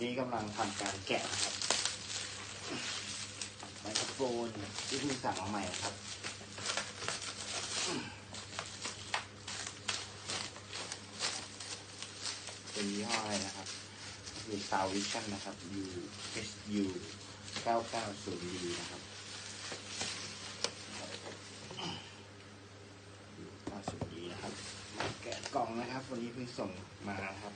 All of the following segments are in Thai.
นนี้กำลังทำการแกะนะครับไมโครโฟนที่เพิ่งสั่งมาใหม่ครับเป็นยี่ห้ออะไรนะครับ คือ Sound Vision นะครับ U H U 990 D นะครับ90 D นะครับมาแกะกล่องนะครับ วันนี้เพิ่งส่งมานะครับ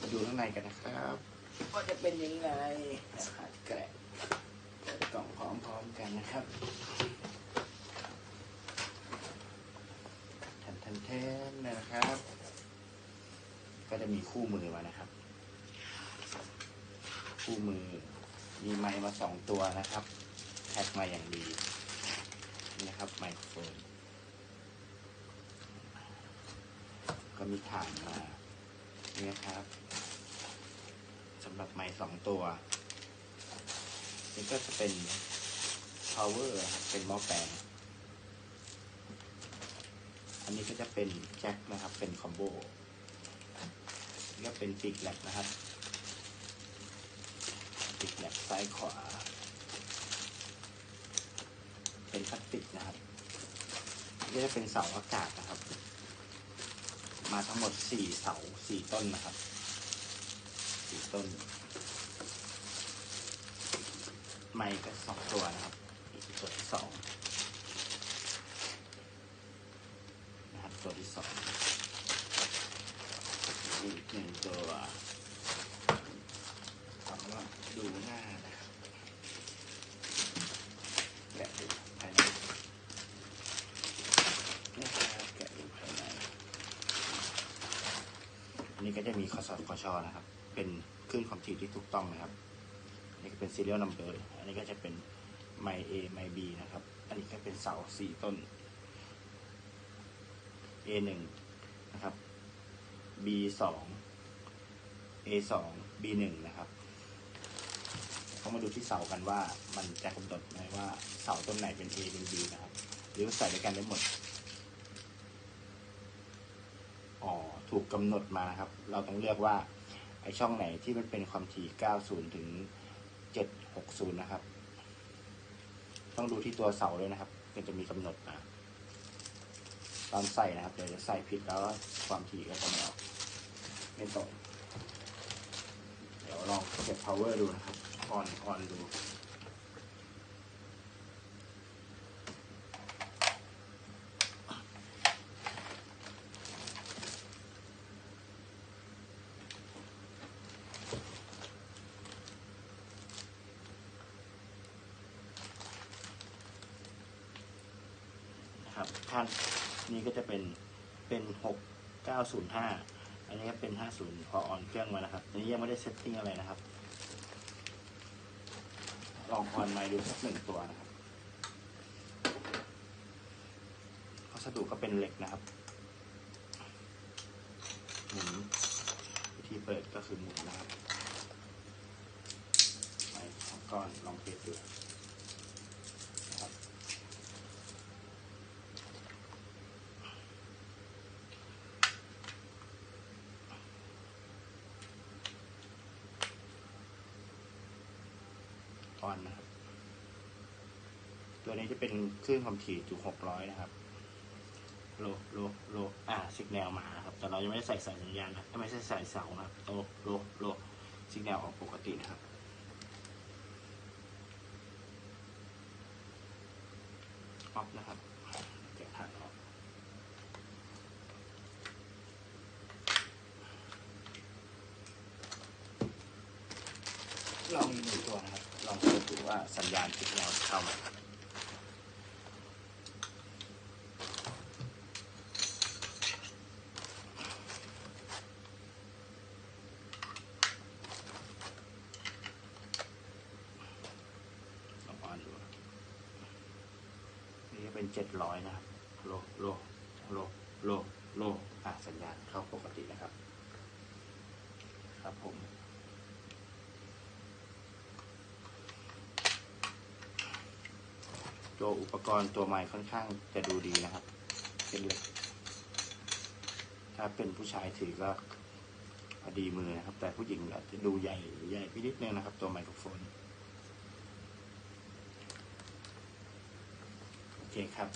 มา ดูข้างในกันนะครับว่าจะเป็นยังไงนะครับแกะกะกล่องพร้อมๆกันนะครับแทนแทนแทนนะครับ ก็จะมีคู่มือมานะครับ คู่มือมีไมค์มาสองตัวนะครับแท็กมาอย่างดีนะครับไมโครโฟนก็มีฐานมานี่นะครับ สำหรับไมค์สองตัว นี่ก็จะเป็น power ครับเป็นหม้อแปลง อันนี้ก็จะเป็นแจ็คนะครับ เป็นคอมโบนี่ก็เป็นปิกแลบนะครับปิกแลบซ้ายขวา เป็นพลาสติกนะครับนี่จะเป็นเสาอากาศนะครับ มาทั้งหมดสี่เสาสี่ต้นนะครับ สี่ต้น ไมค์ก็สองตัวนะครับอีกตัวที่สองนะครับตัวที่สองอีกหนึ่งตัวถามว่าดูหน้านะครับแกะดูภายในนะครับแกะดูภายในอันนี้ก็จะมีคอสอคอชอนะครับ เป็นคลื่นความถี่ที่ถูกต้องนะครับอันนี้ก็เป็น serial number อันนี้ก็จะเป็นไม A ไม B นะครับ อันนี้ก็เป็นเสาสี่ต้น A หนึ่งนะครับ B สอง A สอง B หนึ่งนะครับเขามาดูที่เสากันว่ามันจะกำหนดไหมว่าเสาต้นไหนเป็น A เป็น B นะครับ หรือใส่ด้วยกันได้หมดอ๋อถูกกำหนดมานะครับ เราต้องเลือกว่า อช่องไหนที่มันเป็นความถี่ 90 ถึง 760 นะครับ ต้องดูที่ตัวเสาเลยนะครับ มันจะมีกำหนดนะตอนใส่นะครับ เดี๋ยวจะใส่ผิดแล้วความถี่ก็จะไม่ออกไม่ตรงเดี๋ยวลองเก็บ power ดูนะครับออนออนดู นะครับท่านนี้ก็จะเป็นเป็นหกเก้าศูนย์ห้าอันนี้ก็เป็นห้าศูนย์พอออนเครื่องมานะครับอันนี้ยังไม่ได้เซตติ้งอะไรนะครับ ลองออนไมดูสักหนึ่งตัวนะครับวัสดุก็เป็นเหล็กนะครับหมุนวิธีเปิดก็คือหมุนนะครับไมค์สองก้อนลองเทสดูนะครับ อน นะครับ ตัวนี้จะเป็นคลื่นความถี่จุหกร้อยนะครับ โลโลโลอ่าสิกแนวมานะครับ แต่เรายังไม่ได้ใส่สายสัญญาณนะไม่ใช่ใส่เสานะครับโลโลโลสิกแนวออกปกตินะครับออฟนะครับแกะฐานออก ลองอีกหนึ่งตัวนะครับ ลองดู ว่าสัญญาณสิกแนวเข้ามลองออนดูนี่จะเป็นเจ็ดร้อยนะครับโลโลโลโลโลอะสัญญาณเข้าปกตินะครับ ครับผม ตัวอุปกรณ์ตัวใหม่ค่อนข้างจะดูดีนะครับ เป็นเหล็ก ถ้าเป็นผู้ชายถือก็อดีมือนะครับ แต่ผู้หญิงอาจจะดูใหญ่ใหญ่ไปนิดนึงนะครับ ตัวไมโครโฟนโอเคครับ